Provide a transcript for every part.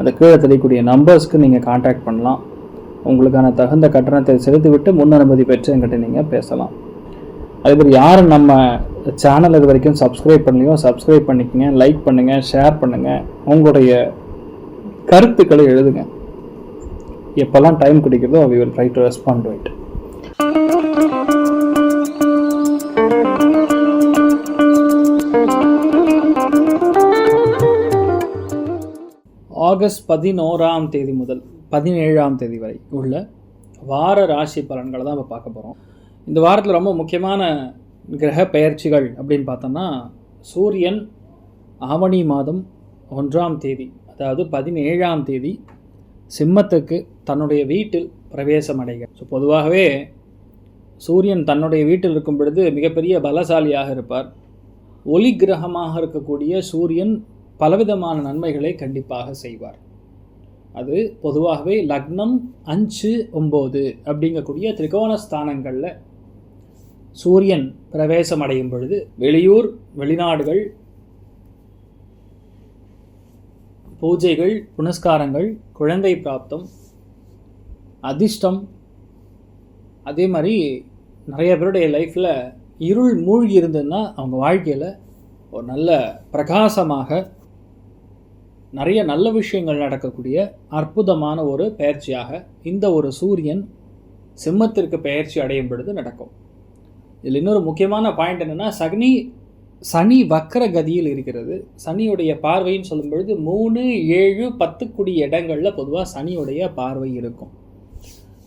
அந்த கீழே தெரியக்கூடிய நம்பர்ஸ்க்கு நீங்கள் காண்டாக்ட் பண்ணலாம். உங்களுக்கான தகுந்த கட்டணத்தை செலுத்திவிட்டு முன் அனுமதி பெற்று என்கிட்ட நீங்கள் பேசலாம். அதேபோல் மாதிரி யார் நம்ம சேனல் இது வரைக்கும் சப்ஸ்கிரைப் பண்ணலையோ சப்ஸ்கிரைப் பண்ணிக்கங்க லைக் பண்ணுங்கள் ஷேர் பண்ணுங்கள் உங்களுடைய கருத்துக்களை எழுதுங்க. எப்போல்லாம் டைம் கிடைக்கிறதோ we will try to respond to it August பதினோராம் தேதி முதல் பதினேழாம் தேதி வரை உள்ள வார ராசி பலன்களை தான் இப்போ பார்க்க போகிறோம் இந்த வாரத்தில் ரொம்ப முக்கியமான கிரக பெயர்ச்சிகள் அப்படின்னு பார்த்தோம்னா சூரியன் ஆவணி மாதம் ஒன்றாம் தேதி அதாவது பதினேழாம் தேதி சிம்மத்துக்கு தன்னுடைய வீட்டில் பிரவேசம் அடைகிறார். ஸோ பொதுவாகவே சூரியன் தன்னுடைய வீட்டில் இருக்கும் பொழுது மிகப்பெரிய பலசாலியாக இருப்பார். ஒளி கிரகமாக இருக்கக்கூடிய சூரியன் பலவிதமான நன்மைகளை கண்டிப்பாக செய்வார். அது பொதுவாகவே லக்னம் அஞ்சு ஒம்பது அப்படிங்கக்கூடிய திரிகோண ஸ்தானங்களில் சூரியன் பிரவேசம் அடையும் பொழுது வெளியூர் வெளிநாடுகள் பூஜைகள் புனஸ்காரங்கள் குழந்தை பிராப்தம் அதிர்ஷ்டம் அதே மாதிரி நிறைய பேருடைய லைஃப்பில் இருள் மூழ்கி இருந்ததுன்னா அவங்க வாழ்க்கையில் ஒரு நல்ல பிரகாசமாக நிறைய நல்ல விஷயங்கள் நடக்கக்கூடிய அற்புதமான ஒரு பயிற்சியாக இந்த ஒரு சூரியன் சிம்மத்திற்கு பயிற்சி அடையும் பொழுது நடக்கும். இதில் இன்னொரு முக்கியமான பாயிண்ட் என்னென்னா சனி சனி வக்கர கதியில் இருக்கிறது. சனியுடைய பார்வைன்னு சொல்லும் பொழுது மூணு ஏழு பத்துக்குடிய இடங்களில் பொதுவாக சனியுடைய பார்வை இருக்கும்.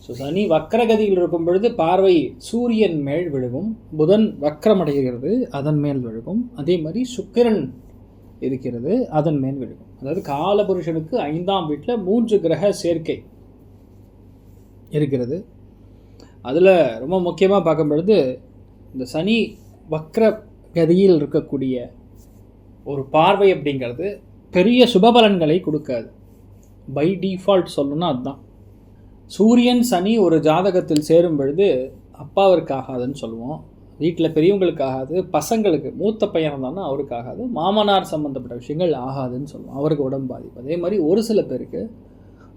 ஸோ சனி வக்கரகதியில் இருக்கும் பொழுது பார்வை சூரியன் மேல் விழுகும். புதன் வக்கரமடைகிறது அதன் மேல் விழுகும். அதே மாதிரி சுக்கிரன் இருக்கிறது அதன் மேல் விழுகும். அதாவது காலபுருஷனுக்கு ஐந்தாம் வீட்டில் மூன்று கிரக சேர்க்கை இருக்கிறது. அதில் ரொம்ப முக்கியமாக பார்க்கும் பொழுது இந்த சனி வக்ர கதியில் இருக்கக்கூடிய ஒரு பார்வை அப்படிங்கிறது பெரிய சுபபலன்களை கொடுக்காது. பை டிஃபால்ட் சொல்லணும்னா அதுதான். சூரியன் சனி ஒரு ஜாதகத்தில் சேரும் பொழுது அப்பாவிற்கு ஆகாதுன்னு சொல்லுவோம். வீட்டில் பெரியவங்களுக்கு ஆகாது பசங்களுக்கு மூத்த பையன் இருந்தாலும் அவருக்கு ஆகாது மாமனார் சம்மந்தப்பட்ட விஷயங்கள் ஆகாதுன்னு சொல்லுவோம். அவருக்கு உடம்பு பாதிப்பு. அதே மாதிரி ஒரு சில பேருக்கு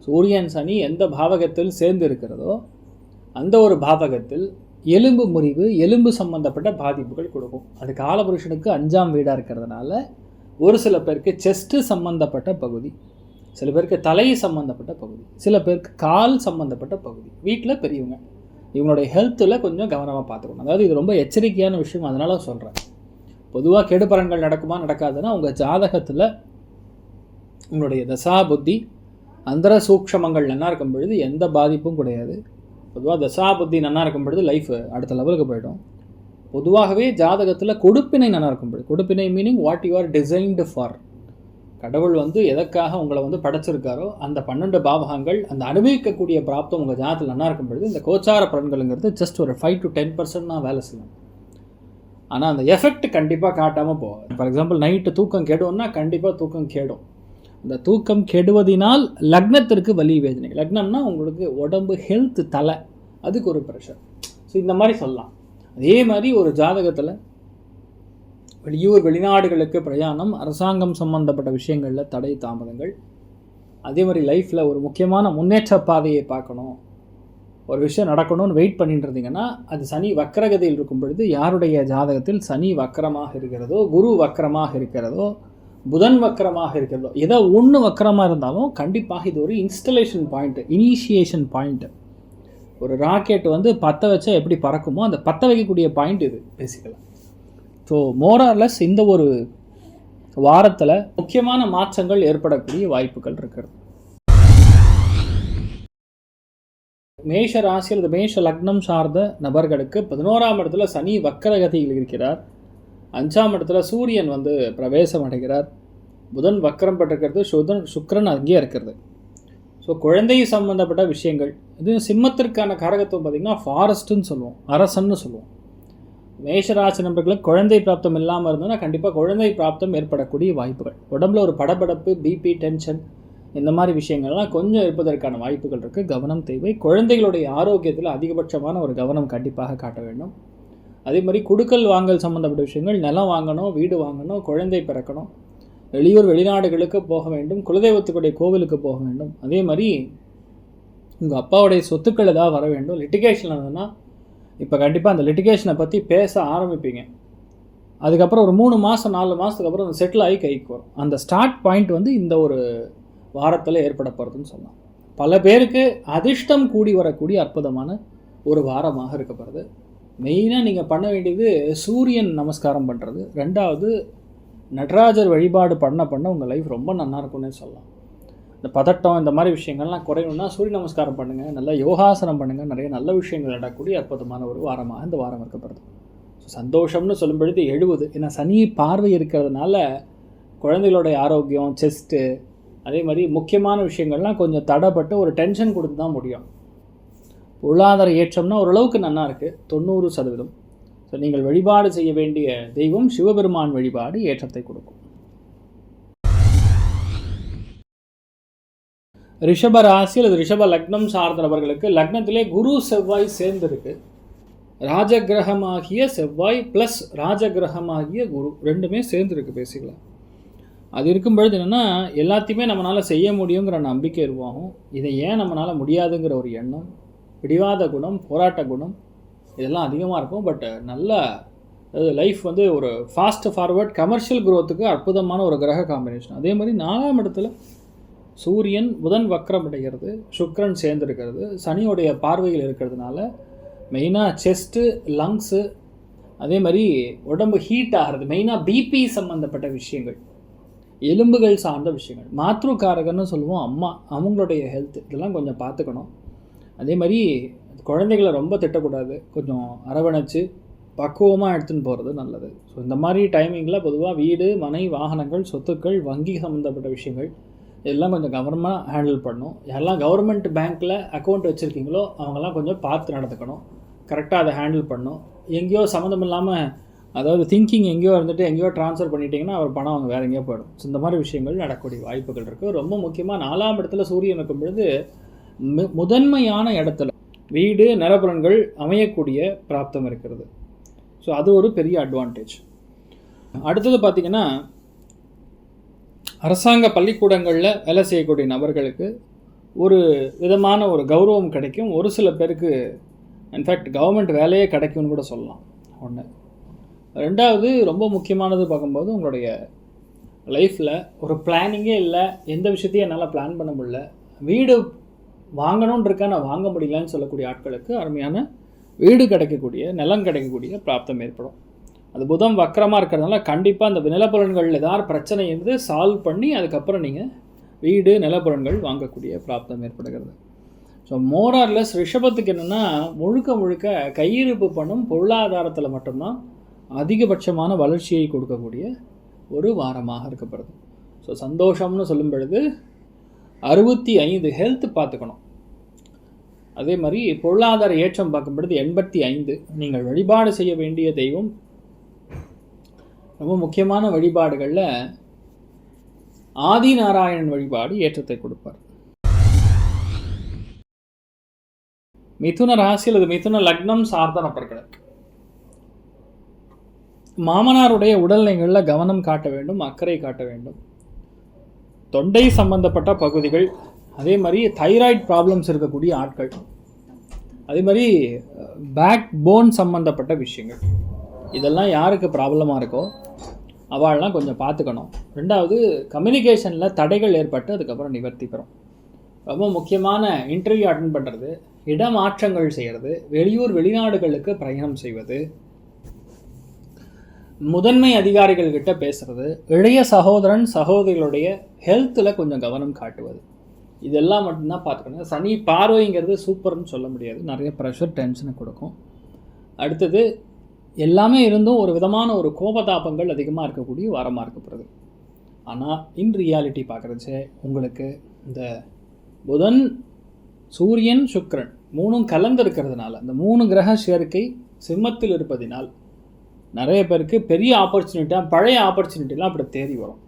சூரியன் சனி எந்த பாவகத்தில் சேர்ந்து இருக்கிறதோ அந்த ஒரு பாவகத்தில் எலும்பு முறிவு எலும்பு சம்பந்தப்பட்ட பாதிப்புகள் கொடுக்கும். அது காலபுருஷனுக்கு அஞ்சாம் வீடாக இருக்கிறதுனால ஒரு சில பேருக்கு செஸ்ட்டு சம்பந்தப்பட்ட பகுதி சில பேருக்கு தலை சம்மந்தப்பட்ட பகுதி சில பேருக்கு கால் சம்மந்தப்பட்ட பகுதி வீட்டில் பெரியவங்க. இவங்களுடைய ஹெல்த்தில் கொஞ்சம் கவனமாக பார்த்துக்கணும். அதாவது இது ரொம்ப எச்சரிக்கையான விஷயம் அதனால் சொல்கிறேன் பொதுவாக கெடுபலன்கள் நடக்குமா நடக்காதுன்னா உங்கள் ஜாதகத்தில் உங்களுடைய தசா புத்தி அந்தர சூக்ஷமங்கள் நல்லா இருக்கும் பொழுது எந்த பாதிப்பும் கிடையாது. பொதுவாக தசா புத்தி நல்லா இருக்கும் பொழுது லைஃப் அடுத்த லெவலுக்கு போயிடும். பொதுவாகவே ஜாதகத்தில் கொடுப்பினை நல்லா இருக்கும் பொழுது கொடுப்பினை meaning what you are designed for கடவுள் வந்து எதற்காக உங்களை வந்து படைச்சிருக்காரோ அந்த பன்னெண்டு பாவகங்கள் அந்த அனுபவிக்கக்கூடிய பிராப்தம் உங்கள் ஜாதத்தில் நல்லா இருக்கும் பொழுது இந்த கோச்சார பலன்களுங்கிறது ஜஸ்ட் ஒரு ஃபைவ் டு டென் பர்சன்ட் தான் வேலை செய்யும். ஆனால் அந்த எஃபெக்ட் கண்டிப்பாக காட்டாமல் போகும் ஃபார் எக்ஸாம்பிள் நைட்டு தூக்கம் கெடுவோம்னா கண்டிப்பாக தூக்கம் கெடும். இந்த தூக்கம் கெடுவதினால் லக்னத்திற்கு வலி வேதனை. லக்னம்னா உங்களுக்கு உடம்பு ஹெல்த் தலை. அதுக்கு ஒரு ப்ரெஷர் ஸோ இந்த மாதிரி சொல்லலாம். அதே மாதிரி ஒரு ஜாதகத்தில் வெளியூர் வெளிநாடுகளுக்கு பிரயாணம் அரசாங்கம் சம்பந்தப்பட்ட விஷயங்களில் தடை தாமதங்கள். அதே மாதிரி லைஃப்பில் ஒரு முக்கியமான முன்னேற்ற பாதையை பார்க்கணும். ஒரு விஷயம் நடக்கணும்னு வெயிட் பண்ணிட்டு இருந்தீங்கன்னா அது சனி வக்கரகதியில் இருக்கும் பொழுது யாருடைய ஜாதகத்தில் சனி வக்கரமாக இருக்கிறதோ குரு வக்கரமாக இருக்கிறதோ புதன் வக்கரமாக இருக்கிறதோ ஏதோ ஒன்று வக்கரமாக இருந்தாலும் கண்டிப்பாக இது ஒரு இன்ஸ்டலேஷன் பாயிண்ட்டு இனிஷியேஷன் பாயிண்ட்டு ஒரு ராக்கெட் வந்து பற்ற வச்சா எப்படி பறக்குமோ அந்த பற்ற வைக்கக்கூடிய பாயிண்ட் இது பேசிக்கலாம் ஸோ மோரார்லெஸ் இந்த ஒரு வாரத்தில் முக்கியமான மாற்றங்கள் ஏற்படக்கூடிய வாய்ப்புகள் இருக்கிறது. மேஷ ராசி அல்லது மேஷ லக்னம் சார்ந்த நபர்களுக்கு பதினோராம் இடத்துல சனி வக்கரகதியில் இருக்கிறார். அஞ்சாம் இடத்துல சூரியன் வந்து பிரவேசம் அடைகிறார். புதன் வக்கரம் பெற்றிருக்கிறது. சுதன் சுக்கரன் அங்கேயே இருக்கிறது. ஸோ குழந்தை சம்பந்தப்பட்ட விஷயங்கள். இது சிம்மத்திற்கான காரகத்துவம் பார்த்திங்கன்னா ஃபாரஸ்ட்டுன்னு சொல்லுவோம். அரசன்னு சொல்லுவோம். மேஷராசி நபர்களுக்கு குழந்தை பிராப்தம் இல்லாமல் இருந்ததுன்னா கண்டிப்பாக குழந்தை பிராப்தம் ஏற்படக்கூடிய வாய்ப்புகள். உடம்புல ஒரு படபடப்பு பிபி டென்ஷன் இந்த மாதிரி விஷயங்கள்லாம் கொஞ்சம் இருப்பதற்கான வாய்ப்புகள் இருக்குது கவனம் தேவை. குழந்தைகளுடைய ஆரோக்கியத்தில் அதிகபட்சமான ஒரு கவனம் கண்டிப்பாக காட்ட வேண்டும். அதே மாதிரி குடுக்கல் வாங்கல் சம்மந்தப்பட்ட விஷயங்கள் நிலம் வாங்கணும் வீடு வாங்கணும் குழந்தை பிறக்கணும். வெளியூர் வெளிநாடுகளுக்கு போக வேண்டும். குலதெய்வத்துக்குடைய கோவிலுக்கு போக வேண்டும். அதே மாதிரி உங்கள் அப்பாவுடைய சொத்துக்கள் ஏதாவது வர வேண்டும். லிட்டிகேஷன் இருந்ததுன்னா இப்போ கண்டிப்பாக அந்த லிட்டிகேஷனை பற்றி பேச ஆரம்பிப்பீங்க. அதுக்கப்புறம் ஒரு மூணு மாதம் நாலு மாதத்துக்கு அப்புறம் அந்த செட்டில் ஆகி கைக்கு வரும். அந்த ஸ்டார்ட் பாயிண்ட் வந்து இந்த ஒரு வாரத்தில் ஏற்பட போகிறதுன்னு சொல்லலாம். பல பேருக்கு அதிர்ஷ்டம் கூடி வரக்கூடிய அற்புதமான ஒரு வாரமாக இருக்கப்படுது மெயினாக நீங்கள் பண்ண வேண்டியது சூரியன் நமஸ்காரம் பண்ணுறது ரெண்டாவது நடராஜர் வழிபாடு பண்ண பண்ண உங்கள் லைஃப் ரொம்ப நல்லா இருக்கும்னே சொல்லலாம். இந்த பதட்டம் இந்த மாதிரி விஷயங்கள்லாம் குறையணும்னா சூரிய நமஸ்காரம் பண்ணுங்கள் நல்லா யோகாசனம் பண்ணுங்கள் நிறைய நல்ல விஷயங்கள் நடக்கக்கூடிய அற்புதமான ஒரு வாரமாக இந்த வாரம் இருக்கப்படுது ஸோ சந்தோஷம்னு சொல்லும் பொழுது எழுபது ஏன்னா சனி பார்வை இருக்கிறதுனால குழந்தைகளுடைய ஆரோக்கியம் செஸ்ட்டு அதே மாதிரி முக்கியமான விஷயங்கள்லாம் கொஞ்சம் தடைப்பட்டு ஒரு டென்ஷன் கொடுத்து தான் முடியும். பொருளாதார ஏற்றம்னா ஓரளவுக்கு நல்லா இருக்குது தொண்ணூறு சதவீதம். ஸோ நீங்கள் வழிபாடு செய்ய வேண்டிய தெய்வம் சிவபெருமான் வழிபாடு ஏற்றத்தை கொடுக்கும். ரிஷப ராசி அல்லது ரிஷப லக்னம் சார்ந்த நபர்களுக்கு லக்னத்திலே குரு செவ்வாய் சேர்ந்திருக்கு. ராஜகிரகமாகிய செவ்வாய் ப்ளஸ் ராஜகிரகமாகிய குரு ரெண்டுமே சேர்ந்துருக்கு பேசிக்கலாம். அது இருக்கும் பொழுது என்னென்னா எல்லாத்தையுமே நம்மளால் செய்ய முடியுங்கிற நம்பிக்கை உருவாகும். இதை ஏன் நம்மளால் முடியாதுங்கிற ஒரு எண்ணம் பிடிவாத குணம் போராட்ட குணம் இதெல்லாம் அதிகமாக இருக்கும். பட் நல்ல அதாவது லைஃப் வந்து ஒரு ஃபாஸ்ட் ஃபார்வர்ட் கமர்ஷியல் குரோத்துக்கு அற்புதமான ஒரு கிரக காம்பினேஷன் அதே மாதிரி நாலாம் இடத்துல சூரியன் புதன் வக்ரம் அடைகிறது சுக்கிரன் சேர்ந்துருக்கிறது. சனியோடைய பார்வையில் இருக்கிறதுனால மெயினாக செஸ்ட்டு லங்ஸு அதே மாதிரி உடம்பு ஹீட் ஆகிறது. மெயினாக பிபி சம்மந்தப்பட்ட விஷயங்கள் எலும்புகள் சார்ந்த விஷயங்கள். மாத்ருக்காரகன்னு சொல்லுவோம் அம்மா அவங்களுடைய ஹெல்த் இதெல்லாம் கொஞ்சம் பார்த்துக்கணும். அதே மாதிரி குழந்தைகளை ரொம்ப திட்டக்கூடாது. கொஞ்சம் அரவணைச்சு பக்குவமாக எடுத்துன்னு போகிறது நல்லது. ஸோ இந்த மாதிரி டைமிங்கில் பொதுவாக வீடு மனை வாகனங்கள் சொத்துக்கள் வங்கி சம்மந்தப்பட்ட விஷயங்கள் இதெல்லாம் கொஞ்சம் கவனமாக ஹேண்டில் பண்ணணும். யாரெல்லாம் கவர்மெண்ட் பேங்க்கில் அக்கௌண்ட் வச்சுருக்கீங்களோ அவங்கெல்லாம் கொஞ்சம் பார்த்து நடந்துக்கணும். கரெக்டாக அதை ஹேண்டில் பண்ணணும். எங்கேயோ சம்மந்தம் இல்லாமல் அதாவது திங்கிங் எங்கேயோ இருந்துட்டு எங்கேயோ ட்ரான்ஸ்ஃபர் பண்ணிட்டீங்கன்னா அவர் பணம் அவங்க வேறு எங்கேயோ போயிடும். ஸோ இந்த மாதிரி விஷயங்கள் நடக்கக்கூடிய வாய்ப்புகள் இருக்குது ரொம்ப முக்கியமாக நாலாம் இடத்துல சூரியன் இருக்கும் பொழுது மு- முதன்மையான இடத்துல வீடு நிலப்புலன்கள் அமையக்கூடிய பிராப்தம் இருக்கிறது. ஸோ அது ஒரு பெரிய அட்வான்டேஜ் அடுத்தது பார்த்திங்கன்னா அரசாங்க பள்ளிக்கூடங்களில் வேலை செய்யக்கூடிய நபர்களுக்கு ஒரு விதமான ஒரு கௌரவம் கிடைக்கும். ஒரு சில பேருக்கு இன்ஃபேக்ட் கவர்மெண்ட் வேலையே கிடைக்கும்னு கூட சொல்லலாம். ஒன்று ரெண்டாவது ரொம்ப முக்கியமானது பார்க்கும்போது உங்களுடைய லைஃப்பில் ஒரு பிளானிங்கே இல்லை எந்த விஷயத்தையும் என்னால் பிளான் பண்ண முடியல வீடு வாங்கணும்னு இருக்கா நான் வாங்க முடியலன்னு சொல்லக்கூடிய ஆட்களுக்கு அருமையான வீடு கிடைக்கக்கூடிய நிலம் கிடைக்கக்கூடிய பிராப்தம் ஏற்படும். அது புதன் வக்கரமாக இருக்கிறதுனால கண்டிப்பாக அந்த நிலப்புலன்கள் ஏதாவது பிரச்சனை இருந்து சால்வ் பண்ணி அதுக்கப்புறம் நீங்கள் வீடு நிலப்புலன்கள் வாங்கக்கூடிய பிராப்தம் ஏற்படுகிறது. ஸோ மோரார்லெஸ் ரிஷபத்துக்கு என்னென்னா முழுக்க முழுக்க கையிருப்பு பணம் பொருளாதாரத்தில் மட்டும்தான் அதிகபட்சமான வளர்ச்சியை கொடுக்கக்கூடிய ஒரு வாரமாக இருக்கப்படுது. ஸோ சந்தோஷம்னு சொல்லும் பொழுது அறுபத்தி ஐந்து ஹெல்த் பார்த்துக்கணும். அதே மாதிரி பொருளாதார ஏற்றம் பார்க்கும் பொழுது எண்பத்தி ஐந்து நீங்கள் வழிபாடு செய்ய வேண்டிய தெய்வம் ரொம்ப முக்கியமான வழிபாடுகளில் ஆதிநாராயணன் வழிபாடு ஏற்றத்தை கொடுப்பார். மிதுன ராசி அல்லது மிதுன லக்னம் சார்ந்த நபர்களுக்கு மாமனாருடைய உடல்நிலைகளில் கவனம் காட்ட வேண்டும் அக்கறை காட்ட வேண்டும். தொண்டை சம்பந்தப்பட்ட பகுதிகள் அதே மாதிரி தைராய்டு ப்ராப்ளம்ஸ் இருக்கக்கூடிய ஆட்கள். அதே மாதிரி பேக் போன் சம்மந்தப்பட்ட விஷயங்கள். இதெல்லாம் யாருக்கு ப்ராப்ளமாக இருக்கோ அவள்லாம் கொஞ்சம் பார்த்துக்கணும். ரெண்டாவது கம்யூனிகேஷனில் தடைகள் ஏற்பட்டு அதுக்கப்புறம் நிவர்த்தி பெறும். ரொம்ப முக்கியமான இன்டர்வியூ அட்டன் பண்ணுறது இடமாற்றங்கள் செய்கிறது வெளியூர் வெளிநாடுகளுக்கு பிரயாணம் செய்வது முதன்மை அதிகாரிகள் பேசுகிறது இளைய சகோதரன் சகோதரிகளுடைய ஹெல்த்தில் கொஞ்சம் கவனம் காட்டுவது. இதெல்லாம் மட்டும்தான் பார்த்துக்கணும். சனி பார்வைங்கிறது சூப்பர்னு சொல்ல முடியாது. நிறைய ப்ரெஷர் டென்ஷனை கொடுக்கும். அடுத்தது எல்லாமே இருந்தும் ஒரு விதமான ஒரு கோபதாபங்கள் அதிகமாக இருக்கக்கூடிய வாரமாக இருக்கப்படுது ஆனால் இன் ரியாலிட்டி பார்க்குறச்சே உங்களுக்கு இந்த புதன் சூரியன் சுக்கிரன் மூணும் கலந்து இருக்கிறதுனால இந்த மூணு கிரக சேர்க்கை சிம்மத்தில் இருப்பதினால் நிறைய பேருக்கு பெரிய ஆப்பர்ச்சுனிட்டியாக பழைய ஆப்பர்ச்சுனிட்டிலாம் அப்படி தேடி வரும்.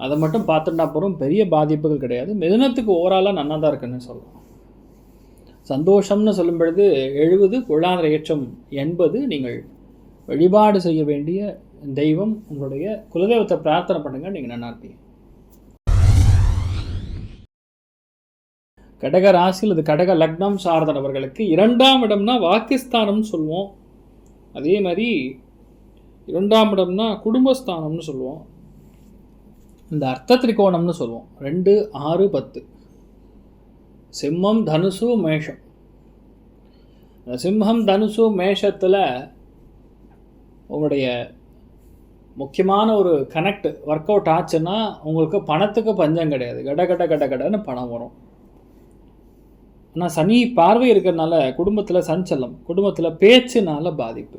அதை மட்டும் பார்த்துட்டா போகிறோம் பெரிய பாதிப்புகள் கிடையாது. மிதனத்துக்கு ஓவராலாக நன்னா தான் இருக்குன்னு சொல்லலாம். சந்தோஷம்னு சொல்லும் பொழுது எழுபது பொருளாதார ஏற்றம் எண்பது நீங்கள் வழிபாடு செய்ய வேண்டிய தெய்வம் உங்களுடைய குலதெய்வத்தை பிரார்த்தனை பண்ணுங்க நீங்கள் நல்லா இருப்பீங்க. கடக ராசியில் இது கடக லக்னம் சார்ந்த நபர்களுக்கு இரண்டாம் இடம்னா வாக்கிஸ்தானம்னு சொல்லுவோம். அதே மாதிரி இரண்டாம் இடம்னா குடும்பஸ்தானம்னு சொல்லுவோம். இந்த அர்த்த திரிகோணம்னு சொல்லுவோம். ரெண்டு ஆறு பத்து. சிம்மம் தனுசு மேஷம். இந்த சிம்மம் தனுசு மேஷத்தில் உங்களுடைய முக்கியமான ஒரு கனெக்ட் ஒர்க் அவுட் ஆச்சுன்னா உங்களுக்கு பணத்துக்கு பஞ்சம் கிடையாது. கட கட கட கடன்னு பணம் வரும். ஆனால் சனி பார்வை இருக்கிறதுனால குடும்பத்தில் சஞ்சலம் குடும்பத்தில் பேச்சுனால பாதிப்பு.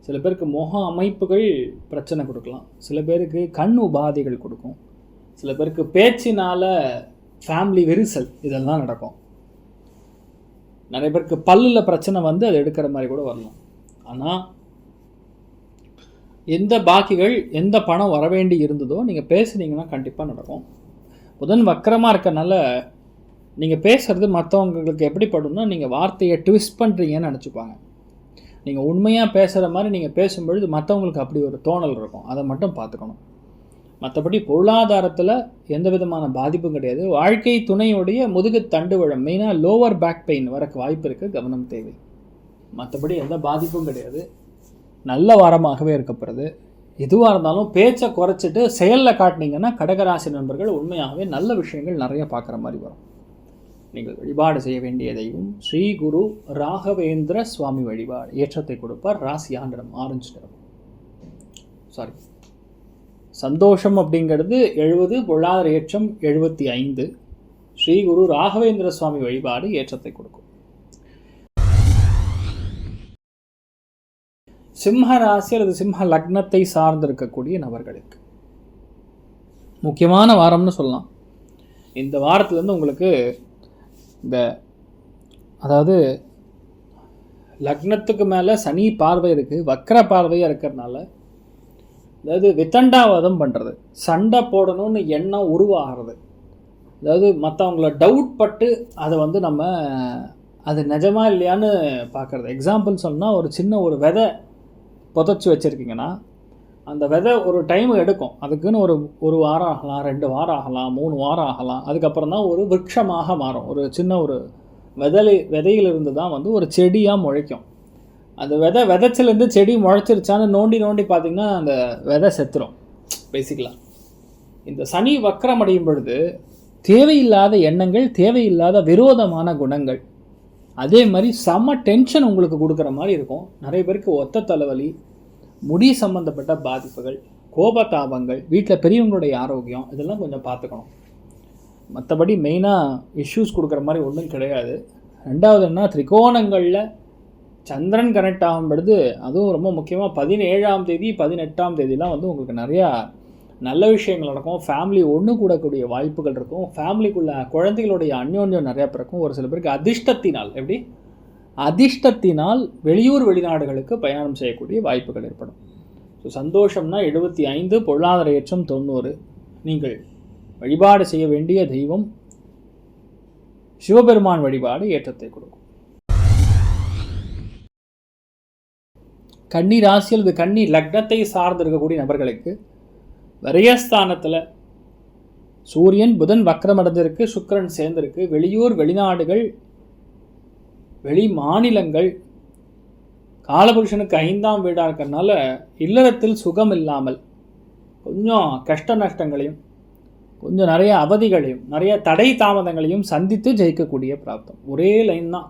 சில பேருக்கு முக அமைப்புகள் பிரச்சனை கொடுக்கலாம். சில பேருக்கு கண் உபாதைகள் கொடுக்கும். சில பேருக்கு பேச்சினால ஃபேமிலி வெரிசல் இதெல்லாம் நடக்கும். நிறைய பேருக்கு பல்லில் பிரச்சனை வந்து அதை எடுக்கிற மாதிரி கூட வரலாம். ஆனால் எந்த பாக்கிகள் எந்த பணம் வர வேண்டி இருந்ததோ நீங்கள் பேசுனீங்கன்னா கண்டிப்பாக நடக்கும். புதன் வக்கரமாக இருக்கறனால நீங்கள் பேசுகிறது மற்றவங்களுக்கு எப்படி படும்னா நீங்கள் வார்த்தையை ட்விஸ்ட் பண்ணுறீங்கன்னு நினச்சிப்பாங்க. நீங்கள் உண்மையாக பேசுகிற மாதிரி நீங்கள் பேசும்பொழுது மற்றவங்களுக்கு அப்படி ஒரு தோணல் இருக்கும். அதை மட்டும் பார்த்துக்கணும். மற்றபடி பொருளாதாரத்தில் எந்த விதமான பாதிப்பும் கிடையாது. வாழ்க்கை துணையுடைய முதுகு தண்டுவழம் மெயினாக லோவர் பேக் பெயின் வரக்கு வாய்ப்பு இருக்குது கவனம் தேவை. மற்றபடி எந்த பாதிப்பும் கிடையாது. நல்ல வாரமாகவே இருக்கப்படுறது எதுவாக இருந்தாலும் பேச்சை குறைச்சிட்டு செயலில் காட்டினீங்கன்னா கடகராசி நண்பர்கள் உண்மையாகவே நல்ல விஷயங்கள் நிறைய பார்க்குற மாதிரி வரும். நீங்கள் வழிபாடு செய்ய வேண்டிய தெய்வம் ஸ்ரீ குரு ராகவேந்திர சுவாமி வழிபாடு. ஏற்றத்தை கொடுப்பார். ராசி ஆண்டிடம் ஆரஞ்சு நிறம். சாரி சந்தோஷம் அப்படிங்கிறது எழுபது பொருளாதார ஏற்றம் எழுபத்தி ஐந்து. ஸ்ரீ குரு ராகவேந்திர சுவாமி வழிபாடு ஏற்றத்தை கொடுக்கும். சிம்ம ராசி அல்லது சிம்ம லக்னத்தை சார்ந்திருக்கக்கூடிய நபர்களுக்கு. முக்கியமான வாரம்னு சொல்லலாம். இந்த வாரத்துலேருந்து உங்களுக்கு இந்த அதாவது லக்னத்துக்கு மேலே சனி பார்வை இருக்குது வக்கர பார்வையாக இருக்கிறதுனால அதாவது வித்தண்டாவாதம் பண்ணுறது சண்டை போடணும்னு எண்ணம் உருவாகிறது. அதாவது மற்றவங்கள டவுட் பட்டு அதை வந்து நம்ம அது நிஜமா இல்லையான்னு பார்க்குறது. எக்ஸாம்பிள் சொன்னால் ஒரு சின்ன ஒரு விதை புதைச்சி வச்சுருக்கீங்கன்னா அந்த விதை ஒரு டைம் எடுக்கும். அதுக்குன்னு ஒரு ஒரு வாரம் ஆகலாம் ரெண்டு வாரம் ஆகலாம் மூணு வாரம் ஆகலாம். அதுக்கப்புறம் தான் ஒரு விருட்சமாக மாறும். ஒரு சின்ன ஒரு விதலை விதையிலிருந்து தான் வந்து ஒரு செடியாக முளைக்கும். அந்த விதை விதைச்சிலேருந்து செடி முளைச்சிருச்சான்னு நோண்டி நோண்டி பார்த்திங்கன்னா அந்த விதை செத்துரும் பேசிக்கலாம் இந்த சனி வக்கரம் அடையும் பொழுது தேவையில்லாத எண்ணங்கள் தேவையில்லாத விரோதமான குணங்கள் அதே மாதிரி செம டென்ஷன் உங்களுக்கு கொடுக்குற மாதிரி இருக்கும். நிறைய பேருக்கு ஒத்த தலைவலி முடி சம்பந்தப்பட்ட பாதிப்புகள் கோபதாபங்கள் வீட்டில் பெரியவங்களுடைய ஆரோக்கியம் இதெல்லாம் கொஞ்சம் பார்த்துக்கணும். மற்றபடி மெயினாக இஷ்யூஸ் கொடுக்குற மாதிரி ஒன்றும் கிடையாது. ரெண்டாவது என்ன? திரிகோணங்களில் சந்திரன் கனெக்ட் ஆகும் பொழுது அதுவும் ரொம்ப முக்கியமாக பதினேழாம் தேதி பதினெட்டாம் தேதிலாம் வந்து உங்களுக்கு நிறையா நல்ல விஷயங்கள் நடக்கும். ஃபேமிலி ஒன்று கூடக்கூடிய வாய்ப்புகள் இருக்கும். ஃபேமிலிக்குள்ள குழந்தைகளுடைய அந்யோன்யம் நிறையா பிறக்கும் ஒரு சில பேருக்கு அதிர்ஷ்டத்தினால் எப்படி? அதிர்ஷ்டத்தினால் வெளியூர் வெளிநாடுகளுக்கு பயணம் செய்யக்கூடிய வாய்ப்புகள் ஏற்படும். ஸோ சந்தோஷம்னா எழுபத்தி ஐந்து பொருளாதார ஏற்றம் தொண்ணூறு. நீங்கள் வழிபாடு செய்ய வேண்டிய தெய்வம் சிவபெருமான் வழிபாடு ஏற்றத்தை கொடுக்கும். கன்னி ராசியில் இது கன்னி லக்னத்தை சார்ந்து இருக்கக்கூடிய நபர்களுக்கு விரயஸ்தானத்தில் சூரியன் புதன் வக்கரமடைந்திருக்கு சுக்கிரன் சேர்ந்திருக்கு. வெளியூர் வெளிநாடுகள் வெளி மாநிலங்கள் காலபுருஷனுக்கு ஐந்தாம் வீடாக இருக்கிறதுனால இல்லறத்தில் சுகம் இல்லாமல் கொஞ்சம் கஷ்ட நஷ்டங்களையும் கொஞ்சம் நிறைய அவதிகளையும் நிறைய தடை தாமதங்களையும் சந்தித்து ஜெயிக்கக்கூடிய பிராப்தம். ஒரே லைன் தான்.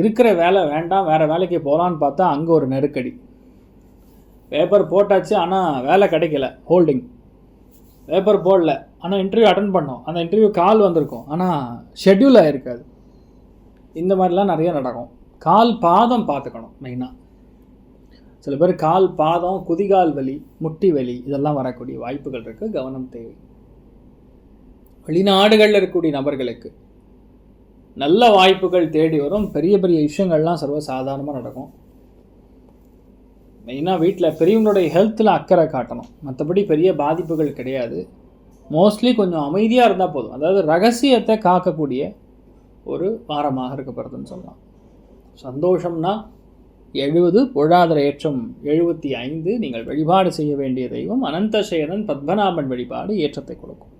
இருக்கிற வேலை வேண்டாம் வேறு வேலைக்கு போகலான்னு பார்த்தா அங்கே ஒரு நெருக்கடி. பேப்பர் போட்டாச்சு ஆனால் வேலை கிடைக்கல ஹோல்டிங் பேப்பர் போடல ஆனால் இன்டர்வியூ அட்டன் பண்ணோம். அந்த இன்டர்வியூ கால் வந்திருக்கும் ஆனால் ஷெட்யூல் ஆகிருக்காது இந்த மாதிரிலாம் நிறைய நடக்கும். கால் பாதம் பார்த்துக்கணும் மெயினாக சில பேர் கால் பாதம் குதிகால் வலி முட்டி வலி இதெல்லாம் வரக்கூடிய வாய்ப்புகள் இருக்குது கவனம் தேவை. வெளிநாடுகளில் இருக்கக்கூடிய நபர்களுக்கு நல்ல வாய்ப்புகள் தேடி வரும். பெரிய பெரிய விஷயங்கள்லாம் சர்வ சாதாரணமாக நடக்கும் மெயினாக வீட்டில் பெரியவங்களுடைய ஹெல்த்தில் அக்கறை காட்டணும். மற்றபடி பெரிய பாதிப்புகள் கிடையாது. மோஸ்ட்லி கொஞ்சம் அமைதியாக இருந்தால் போதும். அதாவது ரகசியத்தை காக்கக்கூடிய ஒரு வாரமாக இருக்கப்படுதுன்னு சொல்லலாம். சந்தோஷம்னா எழுபது பொழாதர ஏற்றம் எழுபத்தி ஐந்து. நீங்கள் வழிபாடு செய்ய வேண்டிய தெய்வம் அனந்தசேனன் பத்மநாபன் வழிபாடு ஏற்றத்தை கொடுக்கும்.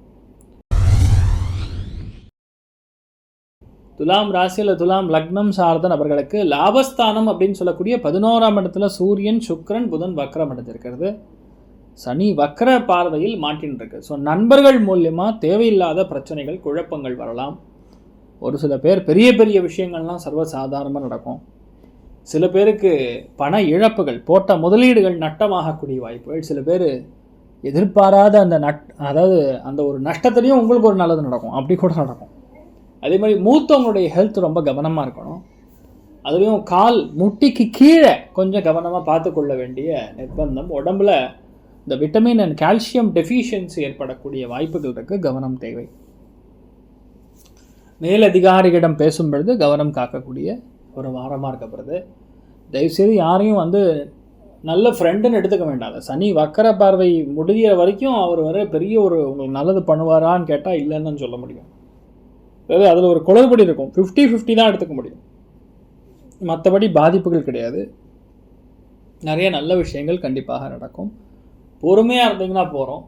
துலாம் ராசியில் துலாம் லக்னம் சார்ந்த நபர்களுக்கு லாபஸ்தானம் அப்படின்னு சொல்லக்கூடிய பதினோராம் இடத்துல சூரியன் சுக்ரன் புதன் வக்ரம் எடுத்திருக்கிறது சனி வக்ர பார்வையில் மாட்டின்னு இருக்கு ஸோ நண்பர்கள் மூலியமாக தேவையில்லாத பிரச்சனைகள் குழப்பங்கள் வரலாம். ஒரு சில பேர் பெரிய பெரிய விஷயங்கள்லாம் சர்வசாதாரணமாக நடக்கும். சில பேருக்கு பண இழப்புகள் போட்ட முதலீடுகள் நட்டமாகக்கூடிய வாய்ப்புகள் சில பேர் எதிர்பாராத அந்த நட் அதாவது அந்த ஒரு நஷ்டத்துலேயும் உங்களுக்கு ஒரு நல்லது நடக்கும். அப்படி கூட நடக்கும். அதே மாதிரி மூத்தவங்களுடைய ஹெல்த் ரொம்ப கவனமாக இருக்கணும். அதுலேயும் கால் முட்டிக்கு கீழே கொஞ்சம் கவனமாக பார்த்து கொள்ள வேண்டிய நிர்பந்தம். உடம்புல இந்த விட்டமின் அண்ட் கால்சியம் டெஃபிஷியன்சி ஏற்படக்கூடிய வாய்ப்புகள் கவனம் தேவை. மேலதிகாரிகளிடம் பேசும் பொழுது கவனம் காக்கக்கூடிய ஒரு வாரமாக இருக்கப்படுது தயவுசெய்து யாரையும் வந்து நல்ல ஃப்ரெண்டுன்னு எடுத்துக்க வேண்டாம். சனி வக்கர பார்வை முடிகிற வரைக்கும் அவர் வர பெரிய ஒரு உங்களுக்கு நல்லது பண்ணுவாரான்னு கேட்டால் இல்லைன்னு சொல்ல முடியும். அதாவது அதில் ஒரு குளறுபடி இருக்கும். ஃபிஃப்டி ஃபிஃப்டி தான் எடுத்துக்க முடியும். மற்றபடி பாதிப்புகள் கிடையாது. நிறைய நல்ல விஷயங்கள் கண்டிப்பாக நடக்கும். பொறுமையாக இருந்தீங்கன்னா போகிறோம்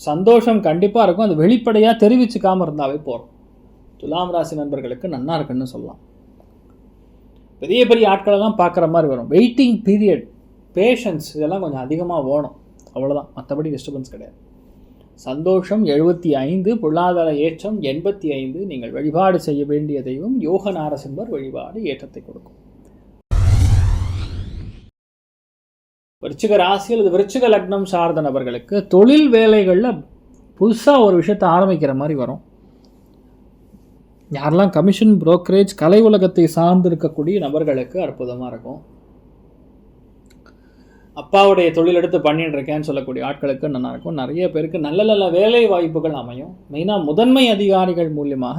சந்தோஷம் கண்டிப்பாக இருக்கும். அது வெளிப்படையாக தெரிவிச்சுக்காமல் இருந்தாவே போகிறோம் துலாம் ராசி நண்பர்களுக்கு நன்னா இருக்குன்னு சொல்லலாம். பெரிய பெரிய ஆட்களெல்லாம் பார்க்குற மாதிரி வரும். வெயிட்டிங் பீரியட் பேஷன்ஸ் இதெல்லாம் கொஞ்சம் அதிகமாக வேணும் அவ்வளோதான் மற்றபடி டிஸ்டர்பன்ஸ் கிடையாது. சந்தோஷம் எழுபத்தி ஐந்து பொருளாதார ஏற்றம் எண்பத்தி ஐந்து நீங்கள் வழிபாடு செய்ய வேண்டிய தெய்வம் யோக நாரசிம்மர் வழிபாடு ஏற்றத்தை கொடுக்கும். விருச்சிக ராசி அல்லது விருச்சிக லக்னம் சார்ந்த நபர்களுக்கு தொழில் வேலைகளில் புதுசாக ஒரு விஷயத்தை ஆரம்பிக்கிற மாதிரி வரும். யாரெல்லாம் கமிஷன் புரோக்கரேஜ் கலை உலகத்தை சார்ந்து இருக்கக்கூடிய நபர்களுக்கு அற்புதமாக இருக்கும். அப்பாவுடைய தொழில் எடுத்து பண்ணிட்டு இருக்கேன்னு சொல்லக்கூடிய ஆட்களுக்கு நல்லா இருக்கும். நிறைய பேருக்கு நல்ல நல்ல வேலை வாய்ப்புகள் அமையும். மெயினாக முதன்மை அதிகாரிகள் மூலியமாக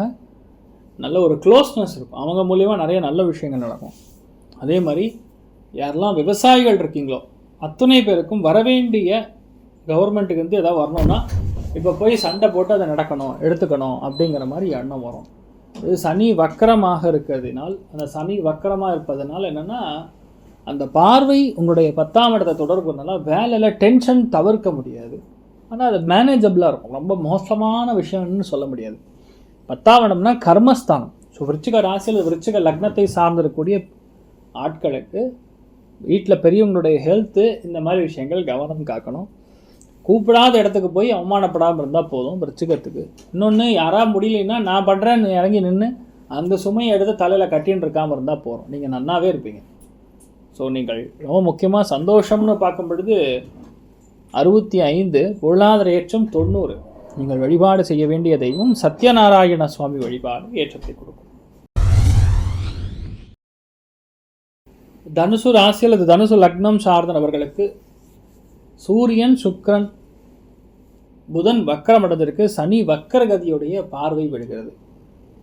நல்ல ஒரு க்ளோஸ்னஸ் இருக்கும். அவங்க மூலியமாக நிறைய நல்ல விஷயங்கள் நடக்கும். அதே மாதிரி யாரெல்லாம் விவசாயிகள் இருக்கீங்களோ அத்தனை பேருக்கும் வரவேண்டிய கவர்மெண்ட்டுக்கு வந்து எதாவது வரணும்னா இப்போ போய் சண்டை போட்டு அதை நடக்கணும் எடுத்துக்கணும் அப்படிங்கிற மாதிரி எண்ணம் வரும். இது சனி வக்கரமாக இருக்கிறதுனால் அந்த சனி வக்கரமாக இருப்பதனால் என்னென்னா அந்த பார்வை உங்களுடைய பத்தாம் இடத்தை தொடர்புனால வேலையில் டென்ஷன் தவிர்க்க முடியாது. ஆனால் அது மேனேஜபிளாக இருக்கும். ரொம்ப மோசமான விஷயம்னு சொல்ல முடியாது. பத்தாம் இடம்னா கர்மஸ்தானம். ஸோ விருச்சிக ராசியில் விருச்சிக லக்னத்தை சார்ந்திருக்கக்கூடிய ஆட்களுக்கு வீட்டில் பெரியவங்களுடைய ஹெல்த்து இந்த மாதிரி விஷயங்கள் கவனம் காக்கணும். கூப்பிடாத இடத்துக்கு போய் அவமானப்படாமல் இருந்தால் போதும் விருச்சிகத்துக்கு. இன்னொன்று யாராக முடியலன்னா நான் பண்ணுறேன்னு இறங்கி நின்று அந்த சுமையை எடுத்து தலையில் கட்டின்னு இருக்காமல் இருந்தால் போகிறோம் நீங்கள் நன்னாவே இருப்பீங்க. ஸோ நீங்கள் ரொம்ப முக்கியமாக சந்தோஷம்னு பார்க்கும் பொழுது அறுபத்தி ஐந்து பொருளாதார ஏற்றம் தொண்ணூறு. நீங்கள் வழிபாடு செய்ய வேண்டிய தெய்வம் சத்யநாராயண சுவாமி வழிபாடு ஏற்றத்தை கொடுக்கும். தனுசு ராசி அல்லது தனுசு லக்னம் சார்ந்த நபர்களுக்கு சூரியன் சுக்ரன் புதன் வக்கரம் அடைந்திருக்கு. சனி வக்கரகதியுடைய பார்வை விடுகிறது.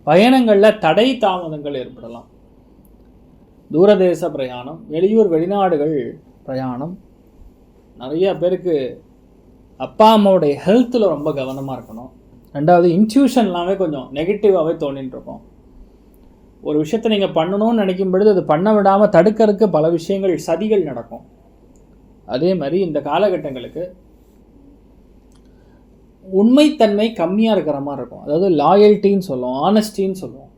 பயணங்களில் தடை தாமதங்கள் ஏற்படலாம். தூரதேச பிரயாணம் வெளியூர் வெளிநாடுகள் பிரயாணம். நிறைய பேருக்கு அப்பா அம்மாவுடைய ஹெல்த்தில் ரொம்ப கவனமாக இருக்கணும். ரெண்டாவது இன்ட்யூஷன்லாமே கொஞ்சம் நெகட்டிவாகவே தோணின்னு இருக்கும் ஒரு விஷயத்தை நீங்கள் பண்ணணும்னு நினைக்கும் பொழுது அது பண்ண விடாமல் தடுக்கிறதுக்கு பல விஷயங்கள் சதிகள் நடக்கும். அதே மாதிரி இந்த காலகட்டங்களுக்கு உண்மைத்தன்மை கம்மியாக இருக்கிற மாதிரி இருக்கும். அதாவது லாயல்ட்டின்னு சொல்லுவோம் ஆனஸ்டின்னு சொல்லுவோம்.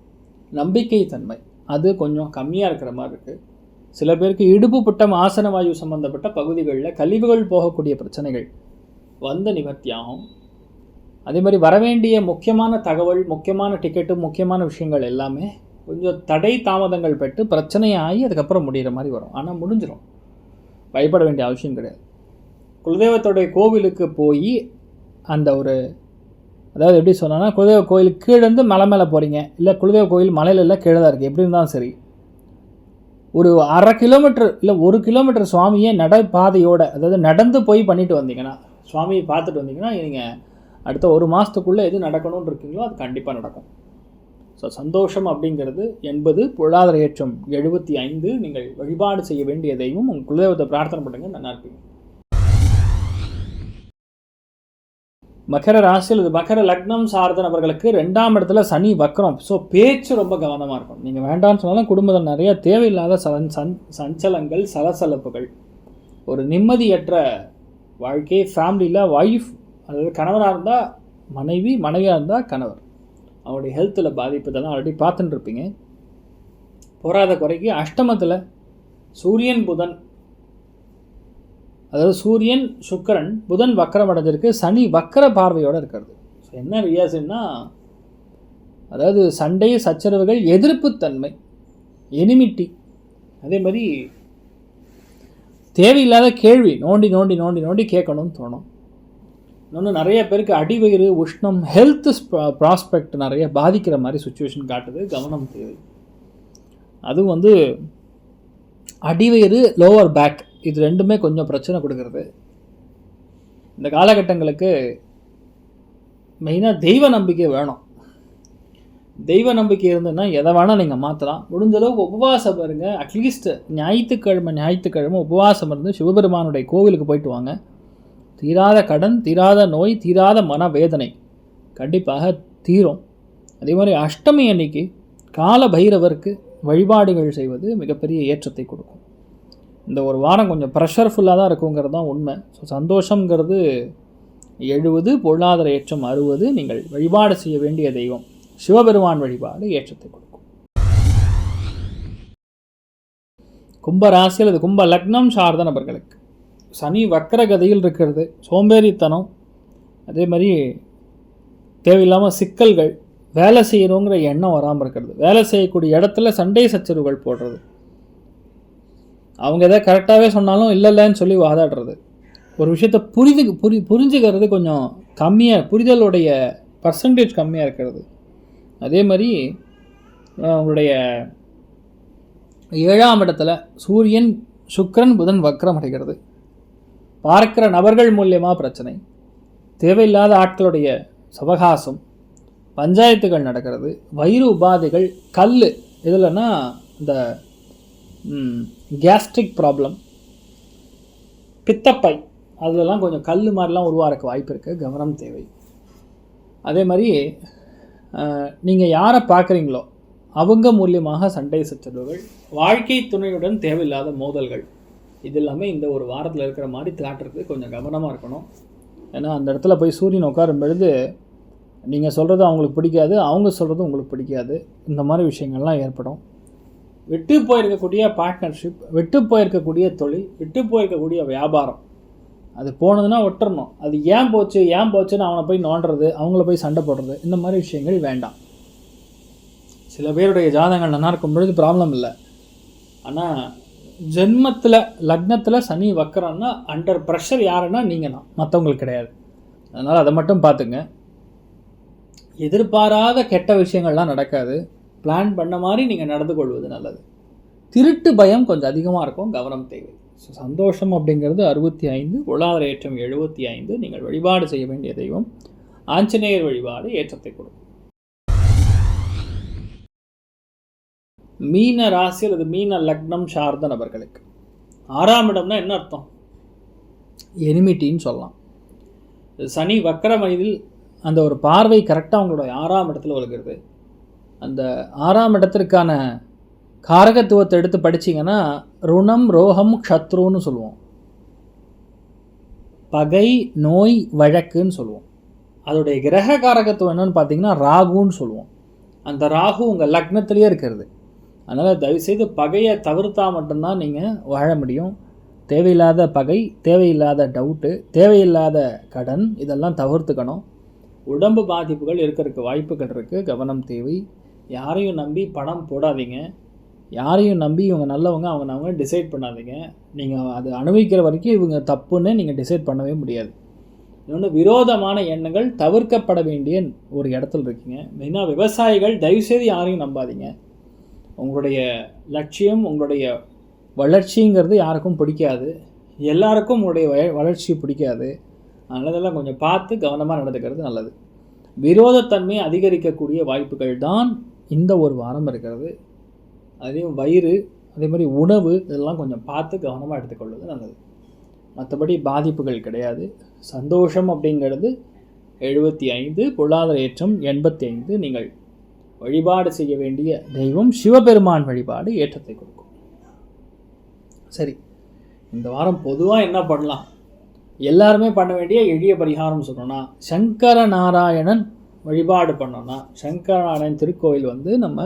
நம்பிக்கை தன்மை அது கொஞ்சம் கம்மியாக இருக்கிற மாதிரி இருக்குது சில பேருக்கு இடுப்பு புட்டம் ஆசன வாயு சம்பந்தப்பட்ட பகுதிகளில் கழிவுகள் போகக்கூடிய பிரச்சனைகள் வந்து நிவர்த்தியாகும். அதே மாதிரி வரவேண்டிய முக்கியமான தகவல் முக்கியமான டிக்கெட்டு முக்கியமான விஷயங்கள் எல்லாமே கொஞ்சம் தடை தாமதங்கள் பெற்று பிரச்சனையாகி அதுக்கப்புறம் முடிகிற மாதிரி வரும். ஆனால் முடிஞ்சிடும் பயப்பட வேண்டிய அவசியம் கிடையாது. குலதெய்வத்தோடைய கோவிலுக்கு போய் அந்த ஒரு அதாவது எப்படி சொன்னால் குலதெய்வ கோயில் கீழேருந்து மலை மேலே போகிறீங்க இல்லை குலதெய்வ கோயில் மலையில் இல்லை கீழே தான் இருக்குது எப்படி இருந்தாலும் சரி. ஒரு அரை கிலோமீட்டர் இல்லை ஒரு கிலோமீட்டர் சுவாமியே நடைபாதையோட அதாவது நடந்து போய் பண்ணிட்டு வந்தீங்கன்னா சுவாமியை பார்த்துட்டு வந்தீங்கன்னா நீங்கள் அடுத்த ஒரு மாதத்துக்குள்ளே எது நடக்கணும்னு இருக்கீங்களோ அது கண்டிப்பாக நடக்கும். ஸோ சந்தோஷம் அப்படிங்கிறது எண்பது பொருளாதார ஏற்றம். எழுபத்தி ஐந்து நீங்கள் வழிபாடு செய்ய வேண்டிய தெய்வம். உங்கள் குலதெய்வத்தை பிரார்த்தனை பண்ணுங்கள் நல்லா இருப்பீங்க மகர ராசியில் இது மகர லக்னம் சார்ந்த நபர்களுக்கு ரெண்டாம் இடத்துல சனி வக்கரம் ஸோ பேச்சு ரொம்ப கவனமாக இருக்கும் நீங்கள் வேண்டாம்னு சொன்னாலும் குடும்பத்தில் நிறைய தேவையில்லாத சலன் சன் சஞ்சலங்கள் சலசலப்புகள். ஒரு நிம்மதியற்ற வாழ்க்கை ஃபேமிலியில் ஒய்ஃப் அதாவது கணவராக இருந்தால் மனைவி மனைவியாக இருந்தால் கணவர். அவருடைய ஹெல்த்தில் பாதிப்பு இதெல்லாம் ஆல்ரெடி பார்த்துட்டு இருப்பீங்க. போராத குறைக்கு அஷ்டமத்தில் சூரியன் புதன் அதாவது சூரியன் சுக்கிரன் புதன் வக்கரம் அடைஞ்சிருக்கு சனி வக்கர பார்வையோடு இருக்கிறது. ஸோ என்ன வித்தியாசம்னா அதாவது சண்டை சச்சரவுகள் எதிர்ப்புத்தன்மை எனிமிட்டி அதே மாதிரி தேவையில்லாத கேள்வி நோண்டி நோண்டி நோண்டி நோண்டி கேட்கணும்னு தோணும். இன்னொன்று நிறைய பேருக்கு அடிவயிறு உஷ்ணம் ஹெல்த் ப்ராஸ்பெக்ட் நிறைய பாதிக்கிற மாதிரி சுச்சுவேஷன் காட்டுது கவனம் தேவை. அதுவும் வந்து அடிவயிறு லோவர் பேக் இது ரெண்டுமே கொஞ்சம் பிரச்சனை கொடுக்கறது. இந்த காலகட்டங்களுக்கு மெயினாக தெய்வ நம்பிக்கை வேணும். தெய்வ நம்பிக்கை இருந்ததுன்னா எதை வேணால் நீங்கள் மாற்றலாம் முடிஞ்சளவுக்கு உபவாசம் பாருங்கள் அட்லீஸ்ட் ஞாயிற்றுக்கிழமை ஞாயிற்றுக்கிழமை உபவாசம் இருந்து சிவபெருமானுடைய கோவிலுக்கு போயிட்டு வாங்க. தீராத கடன் தீராத நோய் தீராத மனவேதனை கண்டிப்பாக தீரும். அதே மாதிரி அஷ்டமி அன்னைக்கு கால பைரவருக்கு வழிபாடுகள் செய்வது மிகப்பெரிய ஏற்றத்தை கொடுக்கும். இந்த ஒரு வாரம் கொஞ்சம் ப்ரெஷர்ஃபுல்லாக தான் இருக்குங்கிறது தான் உண்மை. ஸோ சந்தோஷங்கிறது எழுபது பொருளாதார ஏற்றம் அறுபது. நீங்கள் வழிபாடு செய்ய வேண்டிய தெய்வம். சிவபெருமான் வழிபாடு ஏற்றத்தை கொடுக்கும். கும்ப ராசி அது கும்ப லக்னம் சார்ந்த நபர்களுக்கு. சனி வக்கரகதியில் இருக்கிறது. சோம்பேறித்தனம். அதே மாதிரி தேவையில்லாமல் சிக்கல்கள். வேலை செய்கிறோங்கிற எண்ணம் வராமல் இருக்கிறது. வேலை செய்யக்கூடிய இடத்துல சண்டை சச்சரவுகள் போடுறது. அவங்க எதை கரெக்டாகவே சொன்னாலும் இல்லை இல்லைன்னு சொல்லி வாதாடுறது. ஒரு விஷயத்தை புரிது புரி புரிஞ்சுக்கிறது கொஞ்சம் கம்மியாக புரிதலுடைய பர்சன்டேஜ் கம்மியாக இருக்கிறது. அதே மாதிரி அவங்களுடைய ஏழாம் இடத்துல சூரியன் சுக்கரன் புதன் வக்ரம் அடைகிறது. பார்க்கிற நபர்கள் மூலியமாக பிரச்சனை. தேவையில்லாத ஆட்களுடைய சவகாசம். பஞ்சாயத்துகள் நடக்கிறது. வயிறு உபாதைகள் கல் இதில்னா இந்த கேஸ்ட்ரிக் ப்ராப்ளம் பித்தப்பை. அதிலலாம் கொஞ்சம் கல் மாதிரிலாம் உருவாகிறக்கு வாய்ப்பு இருக்குது கவனம் தேவை. அதே மாதிரி நீங்கள் யாரை பார்க்குறீங்களோ அவங்க மூலியமாக சண்டை சச்சரவுகள் வாழ்க்கை துணையுடன் தேவையில்லாத மோதல்கள் இது எல்லாமே இந்த ஒரு வாரத்தில் இருக்கிற மாதிரி திராட்டுறது. கொஞ்சம் கவனமாக இருக்கணும். ஏன்னா அந்த இடத்துல போய் சூரியன் உட்காரும் பொழுது நீங்கள் சொல்கிறது அவங்களுக்கு பிடிக்காது அவங்க சொல்கிறது உங்களுக்கு பிடிக்காது. இந்த மாதிரி விஷயங்கள்லாம் ஏற்படும். விட்டு போயிருக்கக்கூடிய பார்ட்னர்ஷிப் விட்டு போயிருக்கக்கூடிய தொழில் விட்டு போயிருக்கக்கூடிய வியாபாரம். அது போனதுன்னா விட்டுறணும் அது ஏன் போச்சு ஏன் போச்சுன்னு அவனை போய் நோண்டுறது அவங்கள போய் சண்டை போடுறது இந்த மாதிரி விஷயங்கள் வேண்டாம். சில பேருடைய ஜாதகங்கள் நல்லா இருக்கும் பொழுது ப்ராப்ளம் இல்லை. ஆனால் ஜென்மத்தில் லக்னத்தில் சனி வக்கரம்னா அண்டர் ப்ரெஷர் யாருன்னா நீங்கள் தான் மற்றவங்களுக்கு கிடையாது. அதனால் அதை மட்டும் பார்த்துங்க. எதிர்பாராத கெட்ட விஷயங்கள்லாம் நடக்காது. பிளான் பண்ண மாதிரி நீங்கள் நடந்து கொள்வது நல்லது. திருட்டு பயம் கொஞ்சம் அதிகமாக இருக்கும் கவனம் தேவை. ஸோ சந்தோஷம் அப்படிங்கிறது அறுபத்தி ஐந்து பொருளாதார ஏற்றம் எழுபத்தி ஐந்து நீங்கள் வழிபாடு செய்ய வேண்டிய தெய்வம். ஆஞ்சநேயர் வழிபாடு ஏற்றத்தை கொடுக்கும். மீன ராசி அல்லது மீன லக்னம் சார்ந்த நபர்களுக்கு. ஆறாம் இடம்னா என்ன அர்த்தம்? எனிமிட்டின்னு சொல்லலாம். சனி வக்கர வயதில் அந்த ஒரு பார்வை கரெக்டாக அவங்களோட ஆறாம் இடத்துல ஒழுகிறது அந்த ஆறாம் இடத்திற்கான காரகத்துவத்தை எடுத்து படிச்சிங்கன்னா ருணம் ரோகம் க்ஷத்ருன்னு சொல்லுவோம். பகை நோய் வழக்குன்னு சொல்லுவோம். அதோடைய கிரக காரகத்துவம் என்னன்னு பார்த்தீங்கன்னா ராகுன்னு சொல்லுவோம். அந்த ராகு உங்கள் லக்னத்திலேயே இருக்கிறது. அதனால் தயவுசெய்து பகையை தவிர்த்தா மட்டும்தான் நீங்கள் வாழ முடியும். தேவையில்லாத பகை தேவையில்லாத டவுட்டு தேவையில்லாத கடன் இதெல்லாம் தவிர்த்துக்கணும். உடம்பு பாதிப்புகள் இருக்கிறதுக்கு வாய்ப்புகள் இருக்குது கவனம் தேவை. யாரையும் நம்பி பணம் போடாதீங்க. யாரையும் நம்பி இவங்க நல்லவங்க அவங்க அவங்க டிசைட் பண்ணாதீங்க. நீங்கள் அது அனுபவிக்கிற வரைக்கும் இவங்க தப்புன்னு நீங்கள் டிசைட் பண்ணவே முடியாது. இன்னொன்று விரோதமான எண்ணங்கள் தவிர்க்கப்பட வேண்டிய ஒரு இடத்துல இருக்கீங்க. மெயினாக விவசாயிகள் தயவுசெய்து யாரையும் நம்பாதீங்க. உங்களுடைய லட்சியம் உங்களுடைய வளர்ச்சிங்கிறது யாருக்கும் பிடிக்காது. எல்லாருக்கும் உங்களுடைய வளர்ச்சி பிடிக்காது. அதனால இதெல்லாம் கொஞ்சம் பார்த்து கவனமாக நடந்துக்கிறது நல்லது. விரோதத்தன்மை அதிகரிக்கக்கூடிய வாய்ப்புகள் தான் இந்த ஒரு வாரம் இருக்கிறது. அதையும் வயிறு அதே மாதிரி உணவு இதெல்லாம் கொஞ்சம் பார்த்து கவனமாக எடுத்துக்கொள்வது நல்லது. மற்றபடி பாதிப்புகள் கிடையாது. சந்தோஷம் அப்படிங்கிறது எழுபத்தி ஐந்து பொருளாதார ஏற்றம் எண்பத்தி ஐந்து நீங்கள் வழிபாடு செய்ய வேண்டிய தெய்வம் சிவபெருமான் வழிபாடு ஏற்றத்தை கொடுக்கும். சரி இந்த வாரம் பொதுவாக என்ன பண்ணலாம்? எல்லாருமே பண்ண வேண்டிய எளிய பரிகாரம் சொல்லணும்னா சங்கர நாராயணன் வழிபாடு பண்ணோம்னா சங்கரானன் திருக்கோயில் வந்து நம்ம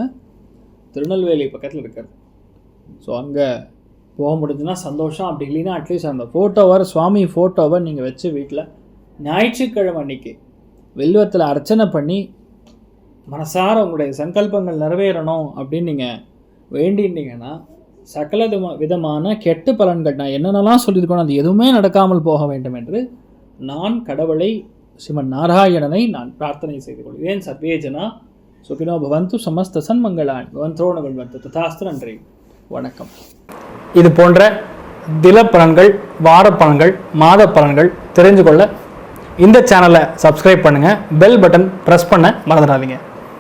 திருநெல்வேலி பக்கத்தில் இருக்கிறது. ஸோ அங்கே போக முடிஞ்சுன்னா சந்தோஷம். அப்படி இல்லைன்னா அட்லீஸ்ட் அந்த ஃபோட்டோவை சுவாமி ஃபோட்டோவை நீங்கள் வச்சு வீட்டில் ஞாயிற்றுக்கிழமை அன்னைக்கு வெல்வத்தில் அர்ச்சனை பண்ணி மனசார உங்களுடைய சங்கல்பங்கள் நிறைவேறணும் அப்படின்னு நீங்கள் வேண்டிட்டீங்கன்னா சகல விதமா- விதமான கெட்டு பலன்கள் நான் என்னென்னலாம் சொல்லியிருக்கணும் அது எதுவுமே நடக்காமல் போக வேண்டும் என்று நான் கடவுளை சிவன் நாராயணனை நான் பிரார்த்தனை செய்து கொள்கிறேன். சர்வேஜனா சுகினோ பவந்து சமஸ்த சன்மங்களான். பவந்தோண பவந்து ததாஸ்து நன்றி. வணக்கம். இது போன்ற தில பலன்கள் வார பலன்கள் மாத பலன்கள் தெரிஞ்சு கொள்ள இந்த சேனலை சப்ஸ்கிரைப் பண்ணுங்கள் பெல் பட்டன் ப்ரெஸ் பண்ண மறந்துடாதீங்க.